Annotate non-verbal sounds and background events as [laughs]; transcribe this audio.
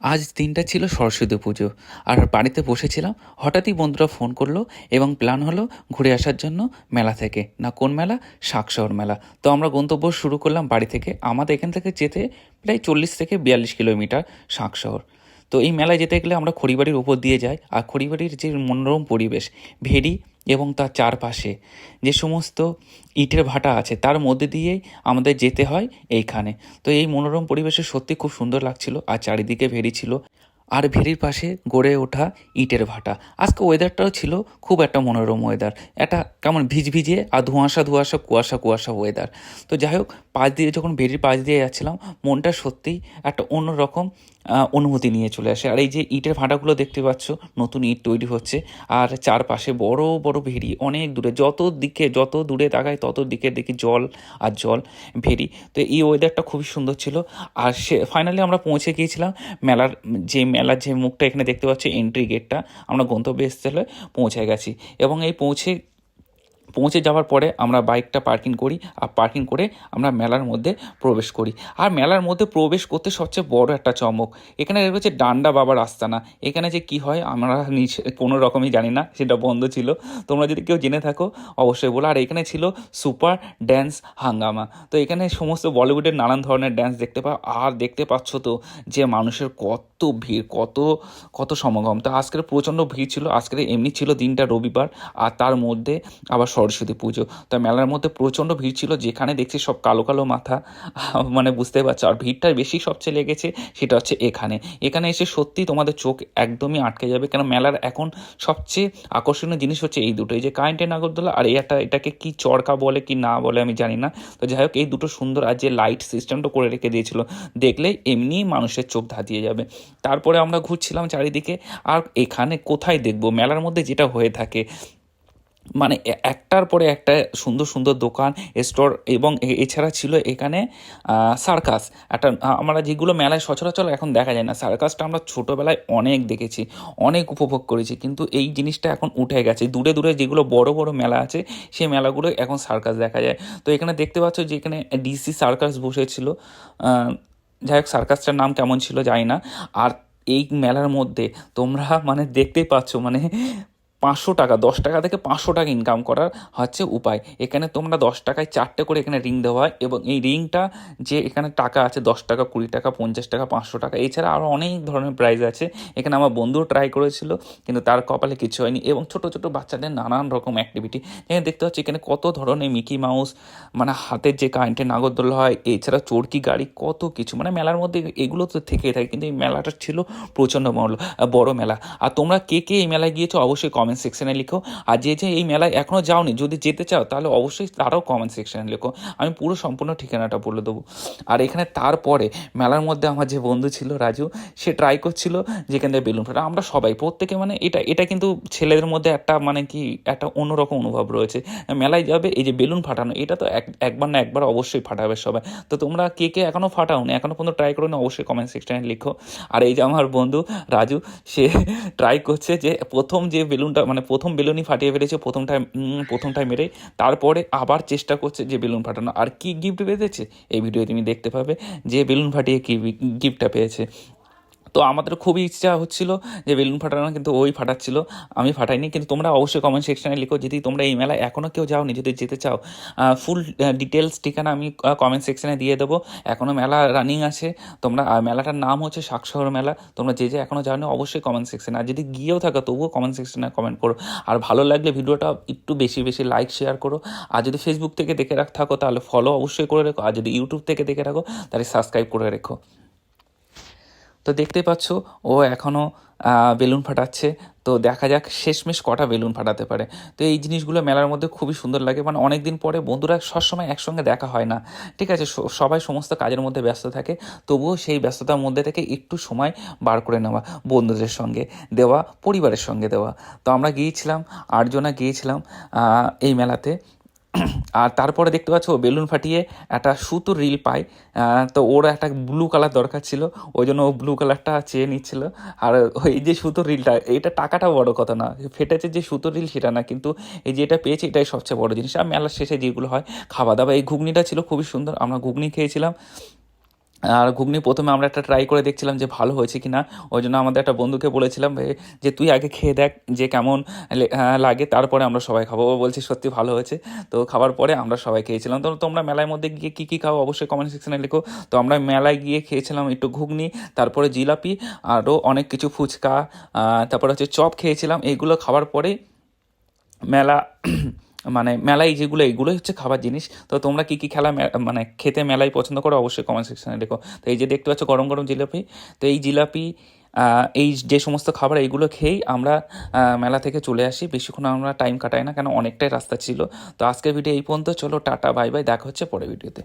আজ দিনটা ছিল সরস্বতী পুজো। আর বাড়িতে বসেছিলাম, হঠাৎই বন্ধুরা ফোন করল এবং প্ল্যান হলো ঘুরে আসার জন্য মেলা থেকে। না কোন মেলা? শাকশহর মেলা। তো আমরা গন্তব্য শুরু করলাম বাড়ি থেকে। আমাদের এখান থেকে যেতে প্রায় চল্লিশ থেকে বিয়াল্লিশ কিলোমিটার শাকশহর। তো এই মেলায় যেতে গেলে আমরা খড়িবাড়ির উপর দিয়ে যাই। আর খড়িবাড়ির যে মনোরম পরিবেশ ভেরি এবং তার চারপাশে যে সমস্ত ইটের ভাটা আছে, তার মধ্যে দিয়েই আমাদের যেতে হয় এইখানে। তো এই মনোরম পরিবেশে সত্যি খুব সুন্দর লাগছিল আর চারিদিকে ভেরি ছিল। আর ভেরির পাশে গড়ে ওঠা ইটের ভাটা। আজকে ওয়েদারটাও ছিল খুব একটা মনোরম ওয়েদার একটা কেমন ভিজভিজে আর ধোঁয়াশা ধোঁয়াশা, কুয়াশা কুয়াশা ওয়েদার তো যাই হোক, পাশ দিয়ে যখন ভেরির পাশ দিয়ে যাচ্ছিলাম, মনটা সত্যিই একটা অন্যরকম অনুভূতি নিয়ে চলে আসে। আর এই যে ইটের ভাটাগুলো দেখতে পাচ্ছ, নতুন ইট তৈরি হচ্ছে। আর চারপাশে বড় বড় ভেরি অনেক দূরে, যত দিকে, যত দূরে তাকায় তত দিকে দেখি জল আর জল ভেরি তো এই ওয়েদারটা খুবই সুন্দর ছিল। আর সে ফাইনালি আমরা পৌঁছে গিয়েছিলাম মেলার, যে মেলার যে মুখটা এখানে দেখতে পাচ্ছি এন্ট্রি গেটটা আমরা গন্তব্যস্থলে পৌঁছে গেছি। এবং এই পৌঁছে পৌঁছে যাওয়ার পরে আমরা বাইকটা পার্কিং করি আর পার্কিং করে আমরা মেলার মধ্যে প্রবেশ করি। আর মেলার মধ্যে প্রবেশ করতে সবচেয়ে বড় একটা চমক, এখানে রয়েছে ডান্ডা বাবার আস্তানা। এখানে যে কি হয় আমরা নিচে কোনো রকমই জানি না, সেটা বন্ধ ছিল। তোমরা যদি কেউ জেনে থাকো অবশ্যই বলো। আর এখানে ছিল সুপার ড্যান্স হাঙ্গামা। তো এখানে সমস্ত বলিউডের নানান ধরনের ড্যান্স দেখতে পাও। আর দেখতে পাচ্ছ তো যে মানুষের কত ভিড়, কত কত সমাগম। তো আজকের প্রচণ্ড ভিড় ছিল, আজকের এমনি ছিল দিনটা রবিবার, আর তার মধ্যে আবার সরস্বতী পুজো। তা মেলার মধ্যে প্রচণ্ড ভিড় ছিল, যেখানে দেখছি সব কালো কালো মাথা [laughs] মানে বুঝতে পারছ। আর ভিড়টা বেশি সবচেয়ে লেগেছে, সেটা হচ্ছে এখানে। এখানে এসে সত্যি তোমাদের চোখ একদমই আটকে যাবে, কেন মেলার এখন সবচেয়ে আকর্ষণীয় জিনিস হচ্ছে এই দুটো এই যে কারেন্টের নাগরদোলা আর একটা, এটাকে কি চরকা বলে কি না বলে আমি জানি না। তো যাই হোক এই দুটো সুন্দর আর যে লাইট সিস্টেমটা করে রেখে দিয়েছিল দেখলে এমনিই মানুষের চোখ ধাঁধিয়ে যাবে। তারপরে আমরা ঘুরছিলাম চারিদিকে। আর এখানে কোথায় দেখব? মেলার মধ্যে যেটা হয়ে থাকে মানে একটার পরে একটা সুন্দর সুন্দর দোকান স্টোর এবং এছাড়া ছিল এখানে সার্কাস একটা আমরা যেগুলো মেলায় সচরাচর এখন দেখা যায় না। সার্কাসটা আমরা ছোটোবেলায় অনেক দেখেছি, অনেক উপভোগ করেছি, কিন্তু এই জিনিসটা এখন উঠে গেছে। দূরে দূরে যেগুলো বড় বড় মেলা আছে, সেই মেলাগুলো এখন সার্কাস দেখা যায়। তো এখানে দেখতে পাচ্ছ যে এখানে ডিসি সার্কাস বসেছিল যাই হোক সার্কাসটার নাম কেমন ছিল জানি না। আর এই মেলার মধ্যে তোমরা মানে দেখতেই পাচ্ছ মানে পাঁচশো টাকা, দশ টাকা থেকে পাঁচশো টাকা ইনকাম করার হচ্ছে উপায়। এখানে তোমরা দশ টাকায় চারটে করে এখানে রিং দেওয়া হয় এবং এই রিংটা যে এখানে টাকা আছে, দশ টাকা, কুড়ি টাকা, পঞ্চাশ টাকা, পাঁচশো টাকা, এছাড়া আরও অনেক ধরনের প্রাইজ আছে। এখানে আমার বন্ধুও ট্রাই করেছিল, কিন্তু তার কপালে কিছু হয়নি এবং ছোট ছোট বাচ্চাদের নানান রকম অ্যাক্টিভিটি এখানে দেখতে পাচ্ছি, এখানে কত ধরনের মিকি মাউস মানে হাতের যে কারেন্টের নাগরদোলা হয়, এছাড়া চরকি গাড়ি, কত কিছু। মানে মেলার মধ্যে এগুলো তো থেকেই থাকে, কিন্তু এই মেলাটা ছিল প্রচণ্ড বড় বড় মেলা। আর তোমরা কে কে এই মেলায় গিয়েছো, অবশ্যই কমেন্ট সেকশনে লিখো। আর যে যে এই মেলায় এখনও যাওনি, যদি যেতে চাও, তাহলে অবশ্যই তারাও কমেন্ট সেকশনে লিখো। আমি পুরো সম্পূর্ণ ঠিকানাটা বলে দেবো। আর এখানে তারপরে মেলার মধ্যে আমার যে বন্ধু ছিল রাজু, সে ট্রাই করছিল যেখান থেকে বেলুন ফাটা আমরা সবাই প্রত্যেকে মানে এটা এটা কিন্তু ছেলেদের মধ্যে একটা মানে কি, একটা অন্যরকম অনুভব রয়েছে। মেলায় যাবে, এই যে বেলুন ফাটানো, এটা তো এক, একবার না একবার অবশ্যই ফাটাবে সবাই। তো তোমরা কে কে এখনও ফাটাওনি এখনও পর্যন্ত ট্রাই করো না, অবশ্যই কমেন্ট সেকশনে লিখো। আর এই যে আমার বন্ধু রাজু, সে ট্রাই করছে যে প্রথম যে বেলুনটা মানে প্রথম বেলুনই ফাটিয়ে ফেলেছে প্রথমটায় প্রথমটায় মেরে তারপরে আবার চেষ্টা করছে যে বেলুন ফাটানো। আর কি গিফট পেয়েছে এই ভিডিও তুমি দেখতে পাবে যে বেলুন ফাটিয়ে কি গিফটটা পেয়েছে। তো আমাদের খুবই ইচ্ছা হচ্ছিল যে বেলুন ফাটানো, কিন্তু ওই ফাটাচ্ছিল। আমি ফাটাইনি, কিন্তু তোমরা অবশ্যই কমেন্ট সেকশনে লিখো, যদি তোমরা এই মেলায় এখনও কেউ যাওনি, যদি যেতে চাও ফুল ডিটেলস ঠিকানা আমি কমেন্ট সেকশনে দিয়ে দেবো। এখনও মেলা রানিং আছে, তোমরা মেলাটার নাম হচ্ছে শাকশহর মেলা। তোমরা যে যে এখনও জানো অবশ্যই কমেন্ট সেকশনে আর যদি গিয়েও থাকো, তবুও কমেন্ট সেকশনে কমেন্ট করো। আর ভালো লাগলে ভিডিওটা একটু বেশি বেশি লাইক শেয়ার করো। আর যদি ফেসবুক থেকে দেখে রাখ, থাকো, তাহলে ফলো অবশ্যই করে রেখো। আর যদি ইউটিউব থেকে দেখে রাখো, তাহলে সাবস্ক্রাইব করে রেখো। তো দেখতে পাচ্ছ, ও এখনও বেলুন ফাটাচ্ছে। তো দেখা যাক, শেষমেশ কটা বেলুন ফাটাতে পারে। তো এই জিনিসগুলো মেলার মধ্যে খুবই সুন্দর লাগে। মানে অনেক দিন পরে বন্ধুরা সবসময় একসঙ্গে দেখা হয় না। ঠিক আছে সবাই সমস্ত কাজের মধ্যে ব্যস্ত থাকে। তবুও সেই ব্যস্ততার মধ্যে থেকে একটু সময় বার করে নেওয়া, বন্ধুদের সঙ্গে দেওয়া, পরিবারের সঙ্গে দেওয়া। তো আমরা গিয়েছিলাম, আটজনা গিয়েছিলাম এই মেলাতে। আর তারপরে দেখতে পাচ্ছ ও বেলুন ফাটিয়ে একটা সুতোর রিল পায়। তো ওর একটা ব্লু কালার দরকার ছিল, ওই জন্য ও ব্লু কালারটা চেয়ে নিচ্ছিল। আর ওই যে সুতোর রিলটা এটা টাকাটা বড় কথা না, ফেটেছে যে সুতোর রিল সেটা না, কিন্তু এই যে এটা পেয়েছে, এটাই সবচেয়ে বড় জিনিস। আর মেলার শেষে যেগুলো হয় খাওয়া দাওয়া এই ঘুগনিটা ছিল খুবই সুন্দর, আমরা ঘুগনি খেয়েছিলাম। আর ঘুগনি প্রথমে আমরা একটা ট্রাই করে দেখছিলাম যে ভালো হয়েছে কি না ওই জন্য আমাদের একটা বন্ধুকে বলেছিলাম যে তুই আগে খেয়ে দেখ যে কেমন লাগে, তারপরে আমরা সবাই খাব। ও বলছি, সত্যি ভালো হয়েছে। তো খাবার পরে আমরা সবাই খেয়েছিলাম। তো তোমরা মেলার মধ্যে গিয়ে কী কী খাও অবশ্যই কমেন্ট সেকশানে লেখো। তো আমরা মেলায় গিয়ে খেয়েছিলাম একটু ঘুগনি, তারপরে জিলাপি আরও অনেক কিছু ফুচকা তারপরে হচ্ছে চপ খেয়েছিলাম। এইগুলো খাওয়ার পরে মেলা মানে মেলায় যেগুলো এইগুলোই হচ্ছে খাবার জিনিস। তো তোমরা কী কী খেলা মানে খেতে মেলায় পছন্দ করো? অবশ্যই কমেন্ট সেকশানে লেখো। তো এই যে দেখতে পাচ্ছ গরম গরম জিলাপি। তো এই জিলাপি এই যে সমস্ত খাবার, এইগুলো খেয়েই আমরা মেলা থেকে চলে আসি। বেশিক্ষণ আমরা টাইম কাটাই না, কেন অনেকটাই রাস্তা ছিল। তো আজকের ভিডিও এই পর্যন্ত। চলো, টাটা বাই বাই দেখা হচ্ছে পরে ভিডিওতে